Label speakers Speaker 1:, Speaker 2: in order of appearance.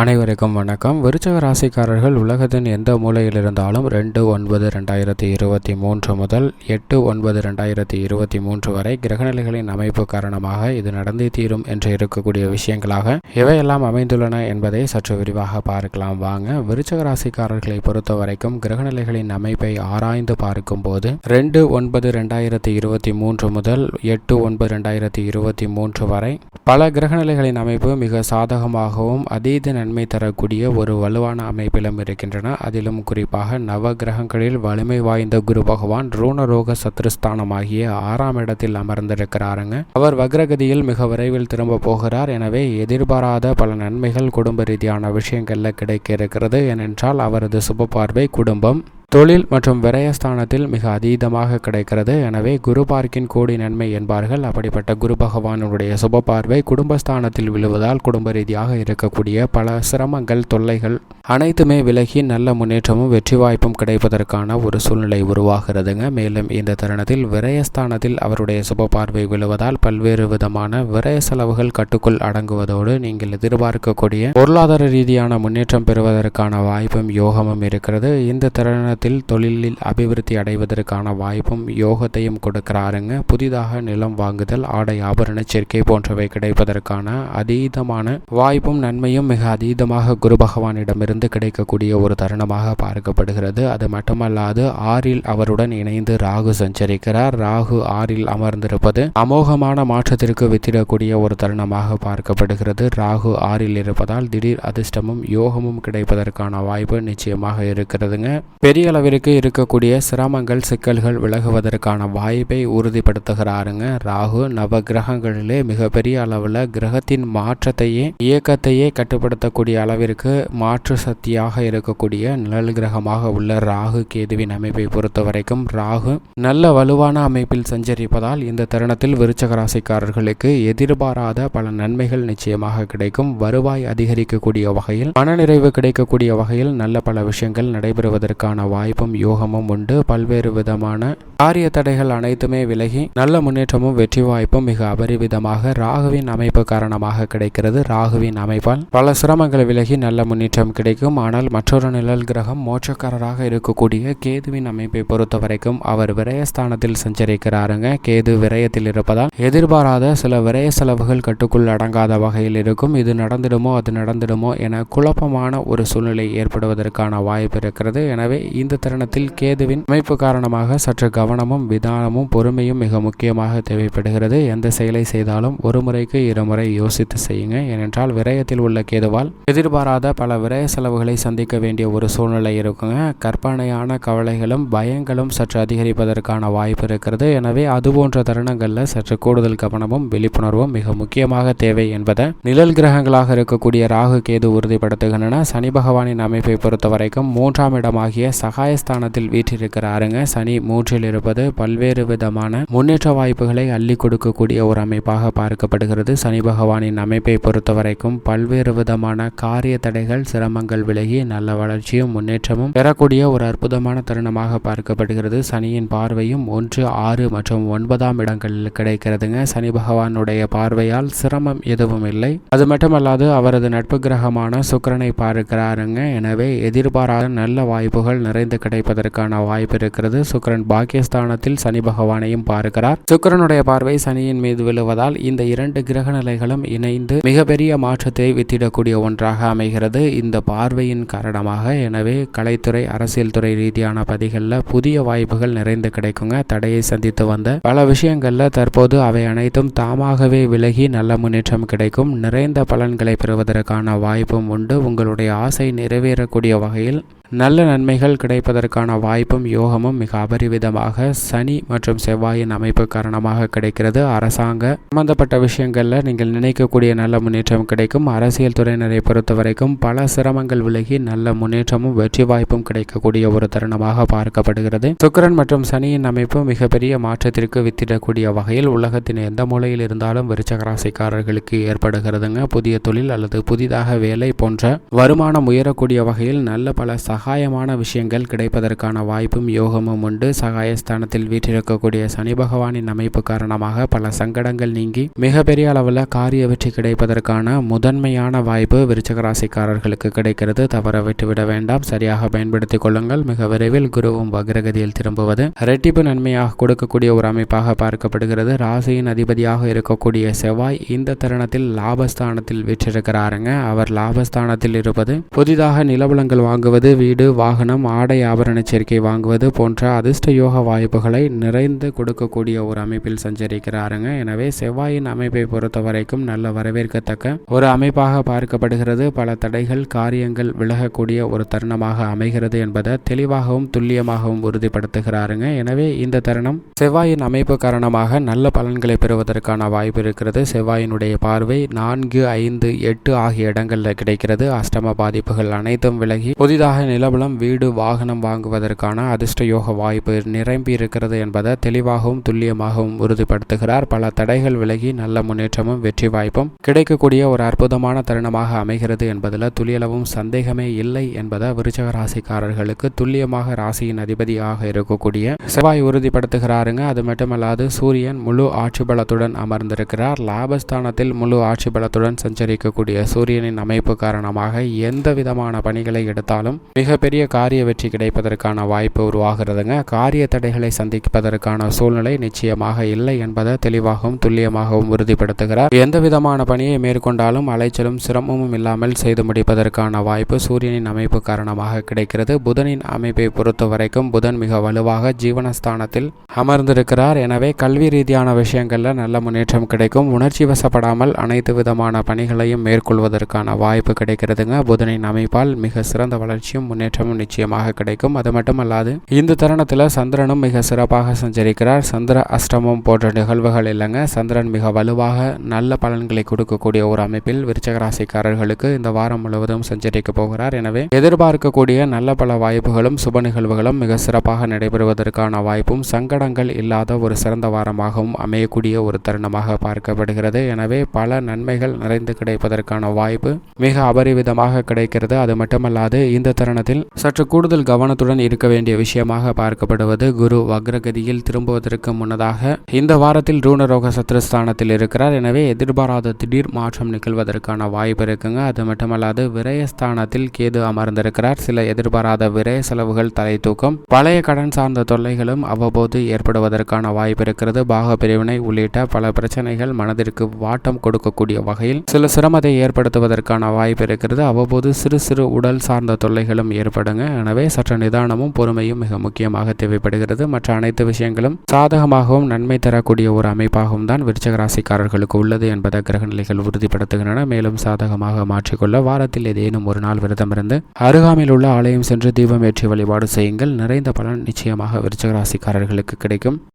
Speaker 1: அனைவருக்கும் வணக்கம். விருச்சக ராசிக்காரர்கள் உலகத்தின் எந்த மூலையில் இருந்தாலும் ரெண்டு ஒன்பது ரெண்டாயிரத்தி இருபத்தி மூன்று முதல் எட்டு ஒன்பது ரெண்டாயிரத்தி இருபத்தி மூன்று வரை கிரகநிலைகளின் அமைப்பு காரணமாக இது நடந்தே தீரும் என்று இருக்கக்கூடிய விஷயங்களாக இவையெல்லாம் அமைந்துள்ளன என்பதை சற்று விரிவாக பார்க்கலாம். வாங்க. விருச்சக ராசிக்காரர்களை பொறுத்த வரைக்கும் கிரகநிலைகளின் அமைப்பை ஆராய்ந்து பார்க்கும் போது ரெண்டு ஒன்பது ரெண்டாயிரத்தி இருபத்தி மூன்று முதல் எட்டு ஒன்பது ரெண்டாயிரத்தி இருபத்தி மூன்று வரை பல கிரகநிலைகளின் அமைப்பு மிக சாதகமாகவும் அதீத நன்மை தரக்கூடிய ஒரு வலுவான அமைப்பிலும் இருக்கின்றன. அதிலும் குறிப்பாக நவ கிரகங்களில் வலிமை வாய்ந்த குரு பகவான் ரூணரோக சத்ருஸ்தானமாகிய ஆறாம் இடத்தில் அமர்ந்திருக்கிறாருங்க. அவர் வக்ரகதியில் மிக விரைவில் திரும்ப போகிறார். எனவே எதிர்பாராத பல நன்மைகள் குடும்ப ரீதியான விஷயங்களில் கிடைக்க இருக்கிறது. ஏனென்றால் அவரது சுப பார்வை குடும்பம். தொழில் மற்றும் விரயஸ்தானத்தில் மிக அதீதமாக கிடைக்கிறது. எனவே குரு பார்க்கின் கோடி நன்மை என்பார்கள். அப்படிப்பட்ட குரு பகவானுடைய சுப பார்வை குடும்பஸ்தானத்தில் விழுவதால் குடும்ப ரீதியாக இருக்கக்கூடிய பல சிரமங்கள் தொல்லைகள் அனைத்துமே விலகி நல்ல முன்னேற்றமும் வெற்றி வாய்ப்பும் கிடைப்பதற்கான ஒரு சூழ்நிலை உருவாகிறதுங்க. மேலும் இந்த தருணத்தில் விரயஸ்தானத்தில் அவருடைய சுப பார்வை விழுவதால் பல்வேறு விதமான விரய செலவுகள் கட்டுக்குள் அடங்குவதோடு நீங்கள் எதிர்பார்க்கக்கூடிய பொருளாதார ரீதியான முன்னேற்றம் பெறுவதற்கான வாய்ப்பும் யோகமும் இருக்கிறது. இந்த தருணத்தில் தொழிலில் அபிவிருத்தி அடைவதற்கான வாய்ப்பும் யோகத்தையும் கொடுக்கிறாருங்க. புதிதாக நிலம் வாங்குதல் ஆடை ஆபரண சேர்க்கை போன்றவை கிடைப்பதற்கான அதீதமான வாய்ப்பும் நன்மையும் மிக அதீதமாக குரு பகவானிடமிருந்து கிடைக்கக்கூடிய ஒரு தருணமாக பார்க்கப்படுகிறது. அது மட்டுமல்லாது ஆறில் அவருடன் இணைந்து ராகு சஞ்சரிக்கிறார். ராகு ஆறில் அமர்ந்திருப்பது அமோகமான மாற்றத்திற்கு வித்திடக்கூடிய ஒரு தருணமாக பார்க்கப்படுகிறது. ராகு ஆறில் இருப்பதால் திடீர் அதிர்ஷ்டமும் யோகமும் கிடைப்பதற்கான வாய்ப்பு நிச்சயமாக இருக்கிறதுங்க. பெரிய அளவிற்கு இருக்கக்கூடிய சிரமங்கள் சிக்கல்கள் விலகுவதற்கான வாய்ப்பை உறுதிப்படுத்துகிறாருங்க. ராகு நவ கிரகங்களிலே மிகப்பெரிய அளவில் கிரகத்தின் மாற்றத்தையே இயக்கத்தையே கட்டுப்படுத்தக்கூடிய அளவிற்கு மாற்று சக்தியாக இருக்கக்கூடிய நிழல் கிரகமாக உள்ள ராகு கேதுவின் அமைப்பை பொறுத்த வரைக்கும் ராகு நல்ல வலுவான அமைப்பில் சஞ்சரிப்பதால் இந்த தருணத்தில் விருச்சக ராசிக்காரர்களுக்கு எதிர்பாராத பல நன்மைகள் நிச்சயமாக கிடைக்கும். வருவாய் அதிகரிக்கக்கூடிய வகையில் மனநிறைவு கிடைக்கக்கூடிய வகையில் நல்ல பல விஷயங்கள் நடைபெறுவதற்கான வாய்ப்பும் யோகமும் உண்டு. பல்வேறு விதமான காரிய தடைகள் அனைத்துமே விலகி நல்ல முன்னேற்றமும் வெற்றி வாய்ப்பும் மிக அபரிவிதமாக ராகுவின் அமைப்பு காரணமாக கிடைக்கிறது. ராகுவின் அமைப்பால் பல சிரமங்கள் விலகி நல்ல முன்னேற்றம் கிடைக்கும் ஆனால் மற்றொரு நிழல் கிரகம் மோட்சக்காரராக இருக்கக்கூடிய கேதுவின் அமைப்பை பொறுத்த வரைக்கும் அவர் விரயஸ்தானத்தில் சஞ்சரிக்கிறாருங்க. கேது விரயத்தில் இருப்பதால் எதிர்பாராத சில விரய செலவுகள் கட்டுக்குள் அடங்காத வகையில் இருக்கும். இது நடந்துடுமோ அது நடந்துடுமோ என குழப்பமான ஒரு சூழ்நிலை ஏற்படுவதற்கான வாய்ப்பு இருக்கிறது. எனவே இந்த தருணத்தில் கேதுவின் அமைப்பு காரணமாக சற்று கவனமும் விதானமும் பொறுமையும் மிக முக்கியமாக தேவைப்படுகிறது. எந்த செயலை செய்தாலும் ஒரு முறைக்கு இருமுறை யோசித்து செய்யுங்க. ஏனென்றால் விரயத்தில் உள்ள கேதுவால் எதிர்பாராத பல விரய செலவுகளை சந்திக்க வேண்டிய ஒரு சூழ்நிலை இருக்குங்க. கற்பனையான கவலைகளும் பயங்களும் சற்று அதிகரிப்பதற்கான வாய்ப்பு இருக்கிறது. எனவே அது போன்ற தருணங்களில் சற்று கூடுதல் கவனமும் விழிப்புணர்வும் மிக முக்கியமாக தேவை என்பதை நிழல் கிரகங்களாக இருக்கக்கூடிய ராகு கேது உறுதிப்படுத்துகின்றன. சனி பகவானின் அமைப்பை பொறுத்த வரைக்கும் மூன்றாம் இடமாகிய சகாயஸ்தானத்தில் வீற்றிருக்கிறாருங்க. சனி மூன்றில் இருப்பது பல்வேறு விதமான முன்னேற்ற வாய்ப்புகளை அள்ளி கொடுக்கக்கூடிய ஒரு அமைப்பாக பார்க்கப்படுகிறது. சனி பகவானின் அமைப்பை பொறுத்த வரைக்கும் பல்வேறு விதமான காரிய தடைகள் சிரமங்கள் விலகி நல்ல வளர்ச்சியும் முன்னேற்றமும் பெறக்கூடிய ஒரு அற்புதமான தருணமாக பார்க்கப்படுகிறது. சனியின் பார்வையும் ஒன்று ஆறு மற்றும் ஒன்பதாம் இடங்களில் கிடைக்கிறதுங்க. சனி பகவானுடைய பார்வையால் சிரமம் எதுவும் இல்லை. அது மட்டுமல்லாது அவரது நட்பு கிரகமான சுக்கிரனை பார்க்கிறாருங்க. எனவே எதிர்பாராத நல்ல வாய்ப்புகள் நிறைந்து கிடைப்பதற்கான வாய்ப்பு இருக்கிறது. சுக்கிரன் பாக்கியஸ்தானத்தில் சனி பகவானையும் பார்க்கிறார். சுக்கிரனுடைய பார்வை சனியின் மீது விழுவதால் இந்த இரண்டு கிரக நிலைகளும் இணைந்து மிகப்பெரிய மாற்றத்தை வித்திடக்கூடிய ஒன்றாக அமைகிறது. இந்த பார்வை பார்வையின் காரணமாக எனவே கலைத்துறை அரசியல் துறை ரீதியான பதிகளில் புதிய வாய்ப்புகள் நிறைந்து கிடைக்குங்க. தடையை சந்தித்து வந்த பல விஷயங்களில் தற்போது அவை அனைத்தும் தாமாகவே விலகி நல்ல முன்னேற்றம் கிடைக்கும். நிறைந்த பலன்களை பெறுவதற்கான வாய்ப்பும் உண்டு. உங்களுடைய ஆசை நிறைவேறக்கூடிய வகையில் நல்ல நன்மைகள் கிடைப்பதற்கான வாய்ப்பும் யோகமும் மிக அபரிவிதமாக சனி மற்றும் செவ்வாயின் அமைப்பு காரணமாக கிடைக்கிறது. அரசாங்க சம்பந்தப்பட்ட விஷயங்களில் நீங்கள் நினைக்கக்கூடிய நல்ல முன்னேற்றம் கிடைக்கும். அரசியல் துறையினரை பொறுத்த வரைக்கும் பல சிரமங்கள் விலகி நல்ல முன்னேற்றமும் வெற்றி வாய்ப்பும் கிடைக்கக்கூடிய ஒரு தருணமாக பார்க்கப்படுகிறது. சுக்கரன் மற்றும் சனியின் அமைப்பு மிகப்பெரிய மாற்றத்திற்கு வித்திடக்கூடிய வகையில் உலகத்தின் எந்த மூலையில் இருந்தாலும் விருச்சக ராசிக்காரர்களுக்கு ஏற்படுகிறதுங்க. புதிய தொழில் அல்லது புதிதாக வேலை போன்ற வருமானம் உயரக்கூடிய வகையில் நல்ல பல சக சகாயமான விஷயங்கள் கிடைப்பதற்கான வாய்ப்பும் யோகமும் உண்டு. சகாயஸ்தானத்தில் வீற்றிருக்கக்கூடிய சனி பகவானின் அமைப்பு காரணமாக பல சங்கடங்கள் நீங்கி மிகப்பெரிய அளவில் காரிய வெற்றி கிடைப்பதற்கான முதன்மையான வாய்ப்பு விருச்சகராசிக்காரர்களுக்கு கிடைக்கிறது. தவற விட்டுவிட வேண்டாம். சரியாக பயன்படுத்திக் கொள்ளுங்கள். மிக விரைவில் குருவும் வக்ரகதியில் திரும்புவது ரெட்டிப்பு நன்மையாக கொடுக்கக்கூடிய ஒரு அமைப்பாக பார்க்கப்படுகிறது. ராசியின் அதிபதியாக இருக்கக்கூடிய செவ்வாய் இந்த தருணத்தில் லாபஸ்தானத்தில் வீற்றிருக்கிறாருங்க. அவர் லாபஸ்தானத்தில் இருப்பது புதிதாக நிலவலங்கள் வாங்குவது வீடு வாகனம் ஆடை ஆபரண சேர்க்கை வாங்குவது போன்ற அதிர்ஷ்ட யோக வாய்ப்புகளை நிறைந்து கொடுக்கக்கூடிய ஒரு அமைப்பில் சஞ்சரிக்கிறாருங்க. எனவே செவ்வாயின் அமைப்பை பொறுத்த வரைக்கும் நல்ல வரவேற்கத்தக்க ஒரு அமைப்பாக பார்க்கப்படுகிறது. பல தடைகள் காரியங்கள் விலகக்கூடிய ஒரு தருணமாக அமைகிறது என்பதை தெளிவாகவும் துல்லியமாகவும் உறுதிப்படுத்துகிறாருங்க. எனவே இந்த தருணம் செவ்வாயின் அமைப்பு காரணமாக நல்ல பலன்களை பெறுவதற்கான வாய்ப்பு இருக்கிறது. செவ்வாயினுடைய பார்வை நான்கு ஐந்து எட்டு ஆகிய இடங்களில் கிடைக்கிறது. அஷ்டம பாதிப்புகள் அனைத்தும் விலகி புதிதாக நிலபலம் வீடு வாகனம் வாங்குவதற்கான அதிர்ஷ்ட யோக வாய்ப்பு நிரம்பி இருக்கிறது என்பதை தெளிவாகவும் துல்லியமாகவும் உறுதிப்படுத்துகிறார். பல தடைகள் விலகி நல்ல முன்னேற்றமும் வெற்றி வாய்ப்பும் கிடைக்கக்கூடிய ஒரு அற்புதமான தருணமாக அமைகிறது என்பதில் துளியளவும் சந்தேகமே இல்லை என்பதை விருச்சக ராசிக்காரர்களுக்கு துல்லியமாக ராசியின் அதிபதியாக இருக்கக்கூடிய செவ்வாய் உறுதிப்படுத்துகிறாருங்க. அது மட்டுமல்லாது சூரியன் முழு ஆட்சி பலத்துடன் அமர்ந்திருக்கிறார். லாபஸ்தானத்தில் முழு ஆட்சி பலத்துடன் சஞ்சரிக்கக்கூடிய சூரியனின் அமைப்பு காரணமாக எந்த விதமான பணிகளை எடுத்தாலும் மிகப்பெரிய காரிய வெற்றி கிடைப்பதற்கான வாய்ப்பு உருவாகிறதுங்க. காரிய தடைகளை சந்திப்பதற்கான சூழ்நிலை நிச்சயமாக இல்லை என்பதை தெளிவாகவும் துல்லியமாகவும் உறுதிப்படுத்துகிறார். எந்த விதமான பணியை மேற்கொண்டாலும் அலைச்சலும் சிரமமும் இல்லாமல் செய்து முடிப்பதற்கான வாய்ப்பு சூரியனின் அமைப்பு காரணமாக கிடைக்கிறது. புதனின் அமைப்பை பொறுத்த வரைக்கும் புதன் மிக வலுவாக ஜீவனஸ்தானத்தில் அமர்ந்திருக்கிறார். எனவே கல்வி ரீதியான விஷயங்களில் நல்ல முன்னேற்றம் கிடைக்கும். உணர்ச்சி வசப்படாமல் அனைத்து விதமான பணிகளையும் மேற்கொள்வதற்கான வாய்ப்பு கிடைக்கிறதுங்க. புதனின் அமைப்பால் மிக சிறந்த வளர்ச்சியும் முன்னேற்றமும் நிச்சயமாக கிடைக்கும். அது மட்டுமல்லாது இந்த தருணத்தில் சந்திரனும் மிக சிறப்பாக சஞ்சரிக்கிறார். சந்திர அஷ்டமம் போன்ற நிகழ்வுகள் இல்லைங்க. சந்திரன் மிக வலுவாக நல்ல பலன்களை கொடுக்கக்கூடிய ஒரு அமைப்பில் விருச்சகராசிக்காரர்களுக்கு இந்த வாரம் முழுவதும் சஞ்சரிக்க போகிறார். எனவே எதிர்பார்க்கக்கூடிய நல்ல பல வாய்ப்புகளும் சுப நிகழ்வுகளும் மிக சிறப்பாக நடைபெறுவதற்கான வாய்ப்பும் சங்கடங்கள் இல்லாத ஒரு சிறந்த வாரமாகவும் அமையக்கூடிய ஒரு தருணமாக பார்க்கப்படுகிறது. எனவே பல நன்மைகள் நிறைந்து கிடைப்பதற்கான வாய்ப்பு மிக அபரிவிதமாக கிடைக்கிறது. அது மட்டுமல்லாது இந்த தருணத்தில் சற்று கூடுதல் கவனத்துடன் இருக்க வேண்டிய விஷயமாக பார்க்கப்படுவது குரு வக்ரகதியில் திரும்புவதற்கு முன்னதாக இந்த வாரத்தில் ரூணரோக சத்ருஸ்தானத்தில் இருக்கிறார். எனவே எதிர்பாராத திடீர் மாற்றம் நிகழ்வதற்கான வாய்ப்பு இருக்குங்க. அது மட்டுமல்லாது விரயஸ்தானத்தில் கேது அமர்ந்திருக்கிறார். சில எதிர்பாராத விரய செலவுகள் தலை தூக்கம் பழைய கடன் சார்ந்த தொல்லைகளும் அவ்வப்போது ஏற்படுவதற்கான வாய்ப்பு இருக்கிறது. பாக பிரிவினை உள்ளிட்ட பல பிரச்சனைகள் மனதிற்கு வாட்டம் கொடுக்கக்கூடிய வகையில் சில சிரமத்தை ஏற்படுத்துவதற்கான வாய்ப்பு இருக்கிறது. அவ்வப்போது சிறு சிறு உடல் சார்ந்த தொல்லைகளும் ஏற்படுங்க. எனவே சற்று நிதானமும் பொறுமையும் மிக முக்கியமாக தேவைப்படுகிறது. மற்ற அனைத்து விஷயங்களும் சாதகமாகவும் நன்மை தரக்கூடிய ஒரு அமைப்பாகவும் தான் விருச்சக ராசிக்காரர்களுக்கு உள்ளது என்பதை கிரகநிலைகள் உறுதிப்படுத்துகின்றன. மேலும் சாதகமாக மாற்றிக்கொள்ள வாரத்தில் ஏதேனும் ஒரு நாள் விரதமிருந்து அருகாமையில் உள்ள ஆலயம் சென்று தீபம் ஏற்றி வழிபாடு செய்யுங்கள். நிறைந்த பலன் நிச்சயமாக விருச்சக ராசிக்காரர்களுக்கு கிடைக்கும்.